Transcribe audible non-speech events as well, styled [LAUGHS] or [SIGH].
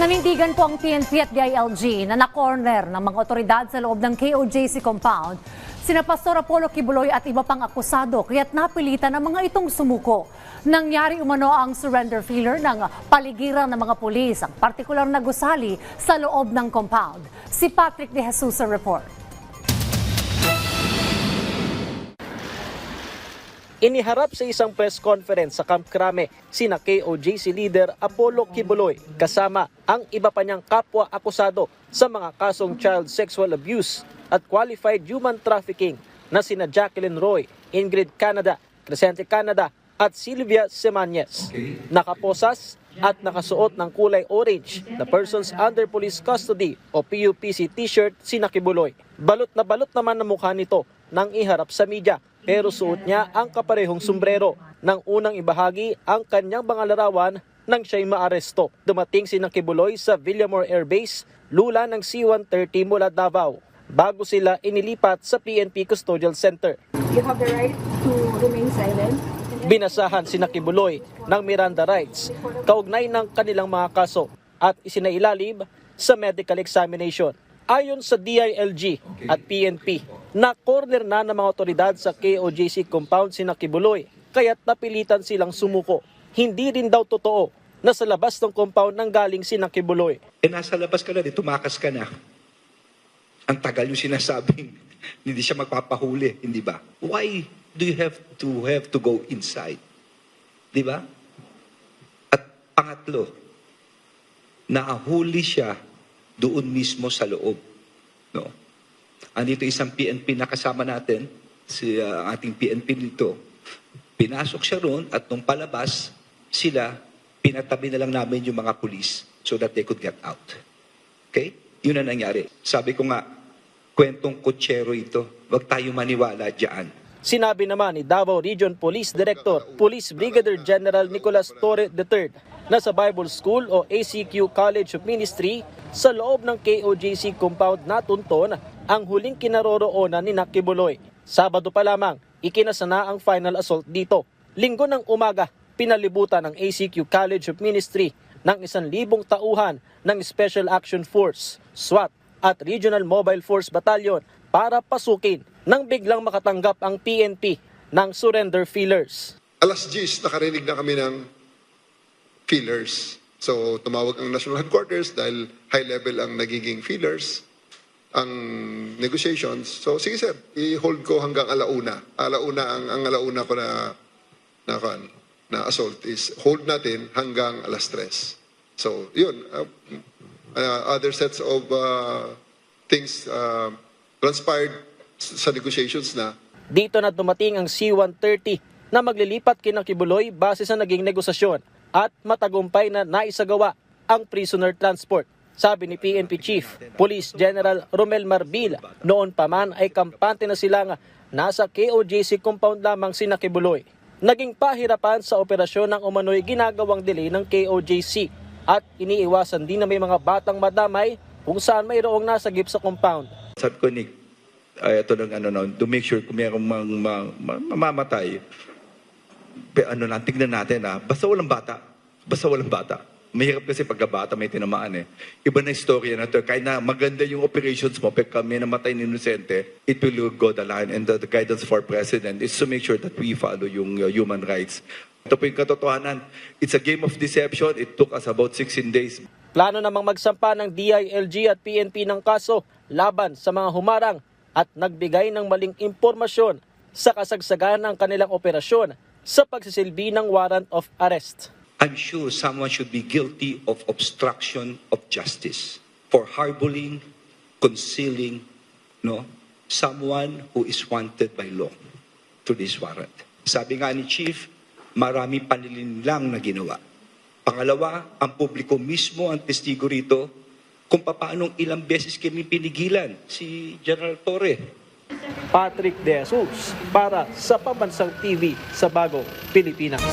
Nanindigan po ang PNP at DILG na na-corner ng mga otoridad sa loob ng KOJC compound. Sina Pastor Apollo Kibuloy at iba pang akusado kaya't napilitan ang mga itong sumuko. Nangyari umano ang surrender failure ng paligiran ng mga pulis, ang partikular na gusali sa loob ng compound. Si Patrick De Jesus sa report. Iniharap sa isang press conference sa Camp Crame sina KOJC leader Apollo Kibuloy kasama ang iba pa niyang kapwa akusado sa mga kasong child sexual abuse at qualified human trafficking na sina Jacqueline Roy, Ingrid Canada, Crescente Canada at Sylvia Semanyes. Nakaposas at nakasuot ng kulay orange na persons under police custody o PUPC t-shirt si Nakibuloy. Balot na balot naman ang mukha nito nang iharap sa media pero suot niya ang kaparehong sombrero. Nang unang ibahagi ang kanyang mga larawan nang siya'y maaresto. Dumating si Nakibuloy sa Villamore Air Base, lula ng C-130 mula Davao. Bago sila inilipat sa PNP Custodial Center. You have the right to remain silent. Binasahan si Nakibuloy ng Miranda rights kaugnay ng kanilang mga kaso at isinailalim sa medical examination. Ayon sa DILG at PNP, na corner na ng mga otoridad sa KOJC compound si Nakibuloy kaya't napilitan silang sumuko. Hindi rin daw totoo na sa labas ng compound nang galing si Nakibuloy. Eh, nasa labas ka na, di tumakas ka na. Ang tagal yung sinasabing, [LAUGHS] hindi siya magpapahuli, hindi ba? Why do you have to have to go inside? Di ba? At pangatlo, naahuli siya doon mismo sa loob. No? Andito isang PNP na kasama natin, si uh, ating PNP dito. Pinasok siya roon at nung palabas, sila, pinatabi na lang namin yung mga pulis so that they could get out. Okay? Yun ang nangyari. Sabi ko nga, kwentong kutsero ito. Huwag tayo maniwala dyan. Sinabi naman ni Davao Region Police Director, Police Brigadier General Nicolas Torre III na sa Bible School o ACQ College of Ministry sa loob ng KOJC compound natunton ang huling kinaroroonan ni Nakibuloy. Sabado pa lamang, ikinasana ang final assault dito. Linggo ng umaga, pinalibutan ng ACQ College of Ministry ng isang libong tauhan ng Special Action Force, SWAT at Regional Mobile Force Battalion para pasukin nang biglang makatanggap ang PNP ng surrender feelers. alas 10 nakarinig na kami ng feelers. So tumawag ang national headquarters dahil high level ang nagiging feelers ang negotiations. So sige sir, i-hold ko hanggang alauna. Alauna ang ang alauna ko na na kan na assault is hold natin hanggang alas 3. So yun, uh, uh, other sets of uh, things uh, transpired sa negotiations na Dito na dumating ang C-130 na maglilipat kina Kibuloy base sa naging negosasyon at matagumpay na naisagawa ang prisoner transport. Sabi ni PNP Chief, Police General Romel Marbil, noon pa man ay kampante na sila nga nasa KOJC compound lamang si Nakibuloy. Naging pahirapan sa operasyon ng umano'y ginagawang delay ng KOJC at iniiwasan din na may mga batang madamay kung saan mayroong nasagip sa compound. Sabi ko, Nick, ay ito ng ano na, to make sure kung mayroong mang, mang, mang- mamamatay, pe, ano lang, tignan natin ha, basta walang bata. Basta walang bata. Mahirap kasi pagka bata may tinamaan eh. Iba na istorya na to. Kahit na maganda yung operations mo, pagka may namatay na inosente, it will go the line. And the, the guidance for President is to make sure that we follow yung uh, human rights. Ito po yung katotohanan. It's a game of deception. It took us about 16 days. Plano namang magsampa ng DILG at PNP ng kaso laban sa mga humarang at nagbigay ng maling impormasyon sa kasagsagan ng kanilang operasyon sa pagsisilbi ng warrant of arrest. I'm sure someone should be guilty of obstruction of justice for harboring, concealing, no, someone who is wanted by law to this warrant. Sabi nga ni Chief, marami panlilinlang na ginawa. Pangalawa, ang publiko mismo ang testigo rito kung paano ilang beses kami pinigilan si General Torre. Patrick De Jesus para sa Pambansang TV sa Bago, Pilipinas.